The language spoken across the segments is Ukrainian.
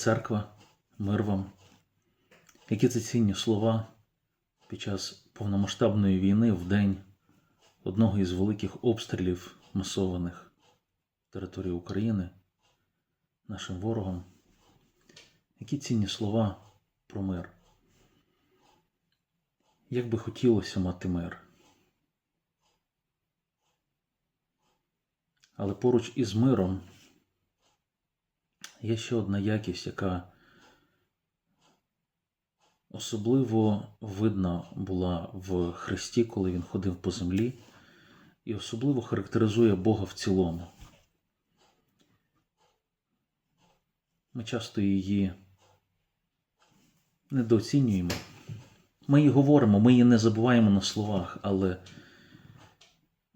церква, мир вам. Які це цінні слова під час повномасштабної війни в день одного із великих обстрілів масованих території України нашим ворогом. Які цінні слова про мир. Як би хотілося мати мир. Але поруч із миром є ще одна якість, яка особливо видна була в Христі, коли він ходив по землі, і особливо характеризує Бога в цілому. Ми часто її недооцінюємо. Ми її говоримо, ми її не забуваємо на словах, але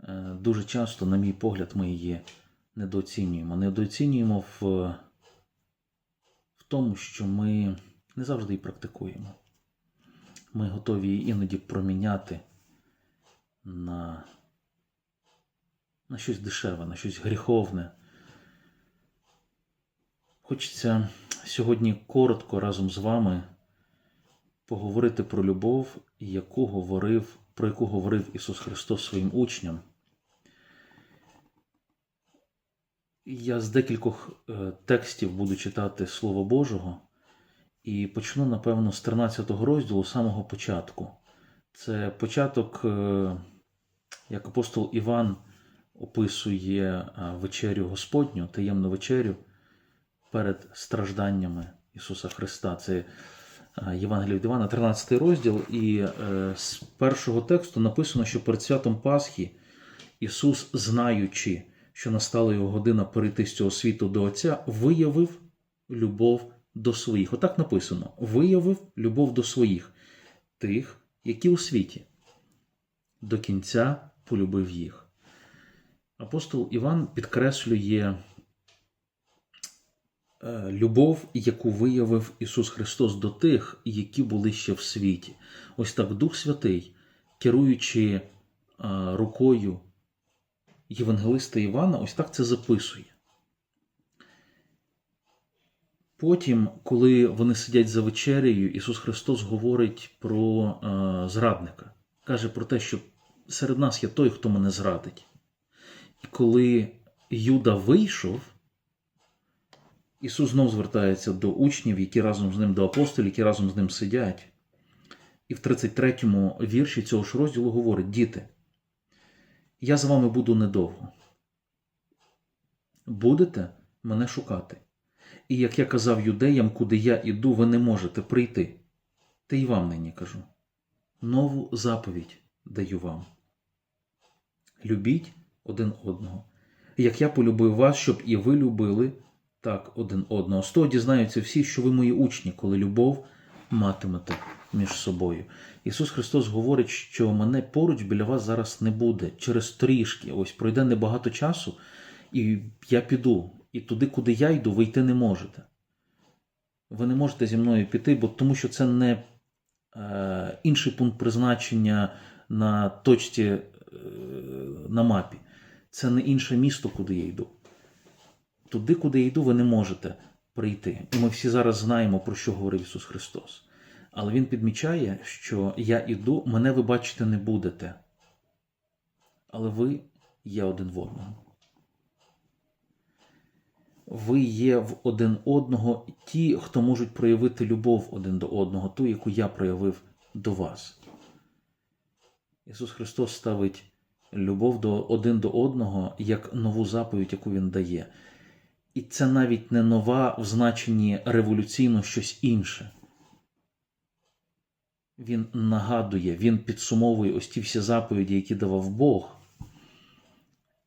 е, дуже часто, на мій погляд, ми її недооцінюємо. Недооцінюємо в, в тому, що ми не завжди її практикуємо. Ми готові її іноді проміняти на, на щось дешеве, на щось гріховне. Хочеться сьогодні коротко разом з вами поговорити про любов, яку говорив, про яку говорив Ісус Христос своїм учням. Я з декількох е, текстів буду читати Слово Божого і почну, напевно, з 13 розділу самого початку. Це початок, е, як апостол Іван описує е, вечерю Господню, таємну вечерю перед стражданнями Ісуса Христа. Це Євангелія від Івана, 13 розділ, і з першого тексту написано, що перед святом Пасхи Ісус, знаючи, що настала його година перейти з цього світу до Отця, виявив любов до своїх. Отак написано: виявив любов до своїх, тих, які у світі. До кінця полюбив їх. Апостол Іван підкреслює е, любов, яку виявив Ісус Христос до тих, які були ще в світі. Ось так Дух Святий, керуючи е, рукою Євангелиста Івана, ось так це записує. Потім, коли вони сидять за вечерею, Ісус Христос говорить про е, зрадника. Каже про те, що серед нас є той, хто мене зрадить. І коли Юда вийшов, Ісус знов звертається до учнів, які разом з ним, до апостолів, які разом з ним сидять. І в 33-му вірші цього ж розділу говорить: Діти, я з вами буду недовго. Будете мене шукати. І як я казав юдеям, куди я іду, ви не можете прийти. Та й вам нині кажу. Нову заповідь даю вам. Любіть один одного. Як я полюбив вас, щоб і ви любили так один одного. З того дізнаються всі, що ви мої учні, коли любов матимете між собою. Ісус Христос говорить, що мене поруч біля вас зараз не буде через трішки. Ось пройде небагато часу, і я піду. І туди, куди я йду, ви йти не можете. Ви не можете зі мною піти, бо тому що це не е, інший пункт призначення на точці е, на мапі. Це не інше місто, куди я йду. Туди, куди я йду, ви не можете прийти. І ми всі зараз знаємо, про що говорив Ісус Христос. Але Він підмічає, що я іду, мене ви бачити не будете. Але ви є один в одному ви є в один одного ті, хто можуть проявити любов один до одного, ту, яку я проявив до вас. Ісус Христос ставить любов до один до одного як нову заповідь, яку Він дає. І це навіть не нова в значенні революційно щось інше. Він нагадує, він підсумовує ось ті всі заповіді, які давав Бог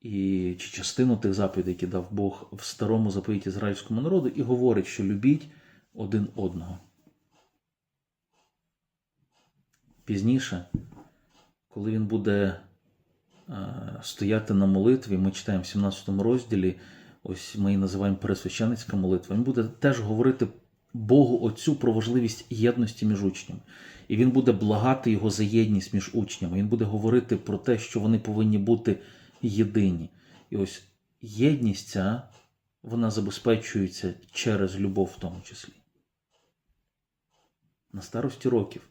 і чи частину тих заповідей, які дав Бог в старому заповіті ізраїльському народу, і говорить, що любіть один одного. Пізніше, коли він буде е, стояти на молитві, ми читаємо в 17 розділі, ось ми її називаємо пересвященицька молитва, він буде теж говорити Богу Отцю про важливість єдності між учнями. І він буде благати його за єдність між учнями. Він буде говорити про те, що вони повинні бути єдині. І ось єдність ця, вона забезпечується через любов в тому числі. На старості років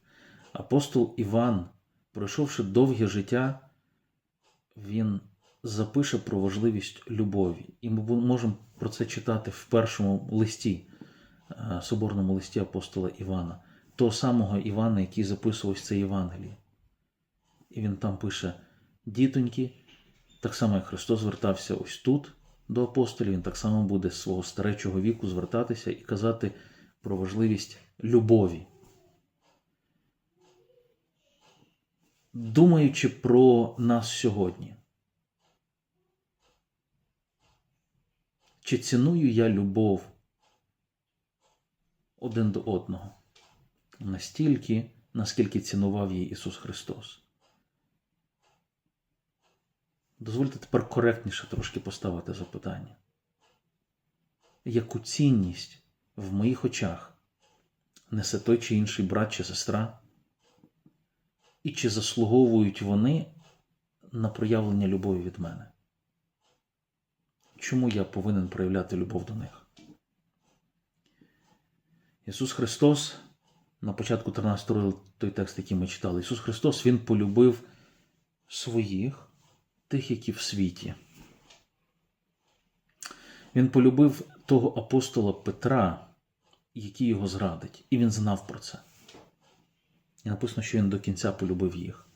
апостол Іван, пройшовши довге життя, він запише про важливість любові. І ми можемо про це читати в першому листі, соборному листі апостола Івана, того самого Івана, який записував це Євангеліє. І він там пише: дітоньки, так само як Христос звертався ось тут до апостолів, він так само буде з свого старечого віку звертатися і казати про важливість любові. Думаючи про нас сьогодні, чи ціную я любов один до одного настільки, наскільки цінував її Ісус Христос? Дозвольте тепер коректніше трошки поставити запитання. Яку цінність в моїх очах несе той чи інший брат чи сестра? І чи заслуговують вони на проявлення любові від мене? Чому я повинен проявляти любов до них? Ісус Христос на початку 13 розділу той текст, який ми читали, Ісус Христос Він полюбив своїх, тих, які в світі. Він полюбив того апостола Петра, який його зрадить, і він знав про це. І написано, що він до кінця полюбив їх.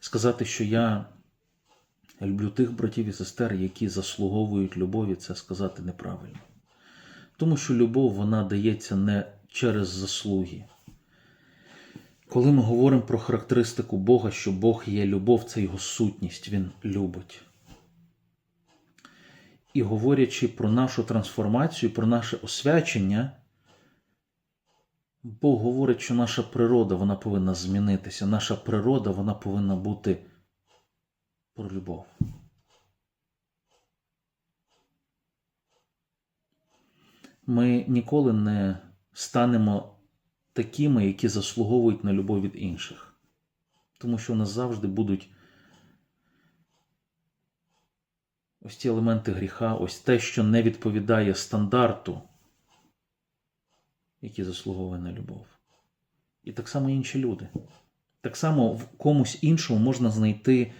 Сказати, що я люблю тих братів і сестер, які заслуговують любові, це сказати неправильно. Тому що любов вона дається не через заслуги. Коли ми говоримо про характеристику Бога, що Бог є любов, це його сутність, Він любить. І говорячи про нашу трансформацію, про наше освячення, Бог говорить, що наша природа вона повинна змінитися. Наша природа вона повинна бути про любов. Ми ніколи не станемо такими, які заслуговують на любов від інших. Тому що у нас завжди будуть ось ці елементи гріха, ось те, що не відповідає стандарту, який заслуговує на любов. І так само інші люди. Так само в комусь іншому можна знайти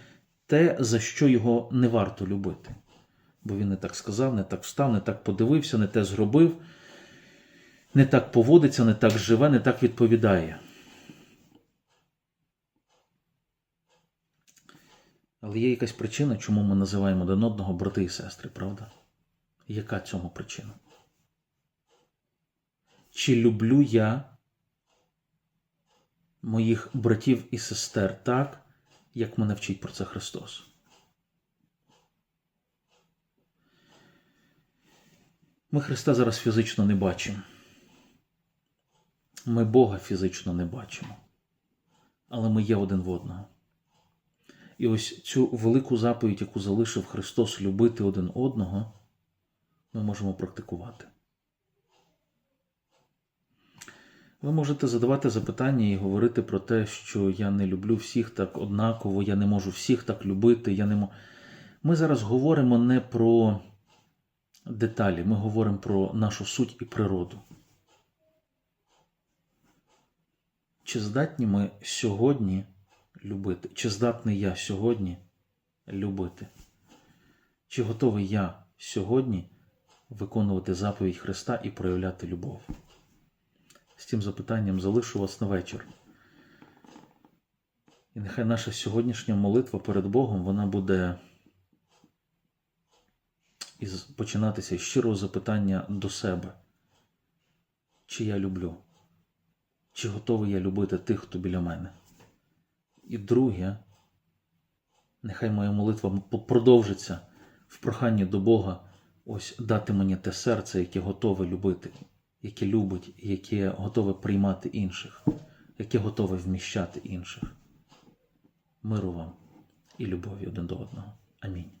те, за що його не варто любити. Бо він не так сказав, не так встав, не так подивився, не те зробив, не так поводиться, не так живе, не так відповідає. Але є якась причина, чому ми називаємо один одного брати і сестри, правда? Яка цьому причина? Чи люблю я моїх братів і сестер так, як мене вчить про це Христос? Ми Христа зараз фізично не бачимо. Ми Бога фізично не бачимо. Але ми є один в одного. І ось цю велику заповідь, яку залишив Христос любити один одного, ми можемо практикувати. Ви можете задавати запитання і говорити про те, що я не люблю всіх так однаково, я не можу всіх так любити. Я не мо... Ми зараз говоримо не про деталі, ми говоримо про нашу суть і природу. Чи здатні ми сьогодні любити? Чи здатний я сьогодні любити? Чи готовий я сьогодні виконувати заповідь Христа і проявляти любов? З цим запитанням залишу вас на вечір. І нехай наша сьогоднішня молитва перед Богом вона буде починатися з щирого запитання до себе. Чи я люблю? Чи готовий я любити тих, хто біля мене? І друге, нехай моя молитва продовжиться в проханні до Бога ось дати мені те серце, яке готове любити, яке любить, яке готове приймати інших, яке готове вміщати інших. Миру вам і любові один до одного. Амінь.